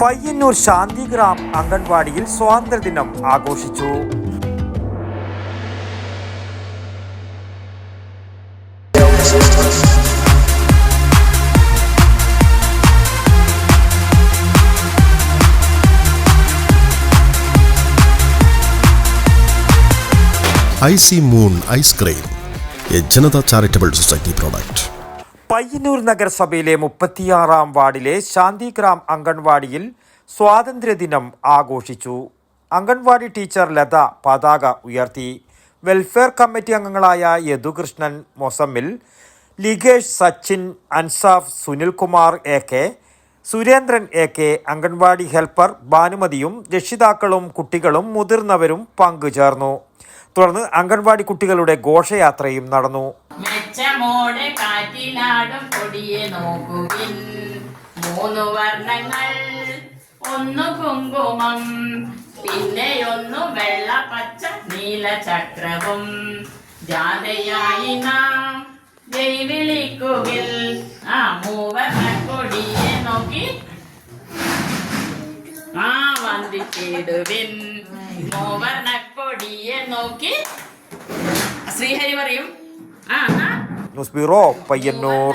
പയ്യന്നൂർ ശാന്തിഗ്രാം അംഗൻവാടിയിൽ സ്വാതന്ത്ര്യദിനം ആഘോഷിച്ചു. I C moon ice cream A Janata charitable society product. Payyanur നഗരസഭയിലെ മുപ്പത്തിയാറാം വാർഡിലെ ശാന്തിഗ്രാം അംഗൻവാടിയിൽ സ്വാതന്ത്ര്യദിനം ആഘോഷിച്ചു. അംഗൻവാടി ടീച്ചർ ലത പതാക ഉയർത്തി. വെൽഫെയർ കമ്മിറ്റി അംഗങ്ങളായ Yadukrishnan Mozammil Ligesh Sachin Ansaf Sunilkumar A K Surendran A K anganwadi helper ഭാനുമതിയും രക്ഷിതാക്കളും കുട്ടികളും മുതിർന്നവരും പങ്കുചേർന്നു. തുടർന്ന് അംഗൻവാടി കുട്ടികളുടെ ഘോഷയാത്രയും നടന്നു. മൂന്ന് വർണങ്ങൾ ഒന്ന് കുങ്കുമം വെള്ള പച്ച നീല ചക്രവും. ആ മൂവർണ നോക്കി ആ വന്ദിച്ചിടുവിൻ. മൂവർണ നോക്കി. ശ്രീഹരി പറയും. ആ ന്യൂസ് പയ്യന്നൂർ.